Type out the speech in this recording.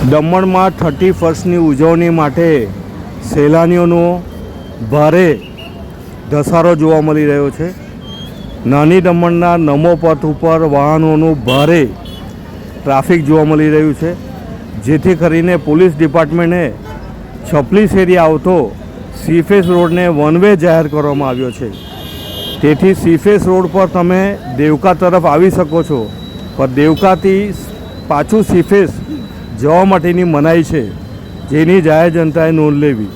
દમણમાં થર્ટી ફર્સ્ટની ઉજવણી માટે સહેલાનીઓનો ભારે ધસારો જોવા મળી રહ્યો છે. નાની દમણના નમો પથ ઉપર વાહનોનું ભારે ટ્રાફિક જોવા મળી રહ્યું છે. જેથી કરીને પોલીસ ડિપાર્ટમેન્ટે છપલી શેરી આવતો સીફેસ રોડને વન વે જાહેર કરવામાં આવ્યો છે. તેથી સીફેસ રોડ પર તમે દેવકા તરફ આવી શકો છો. પણ દેવકાથી પાછું સીફેસ જવા માટેની મનાઈ છે. જેની જાહેર જનતાએ નોંધ લેવી.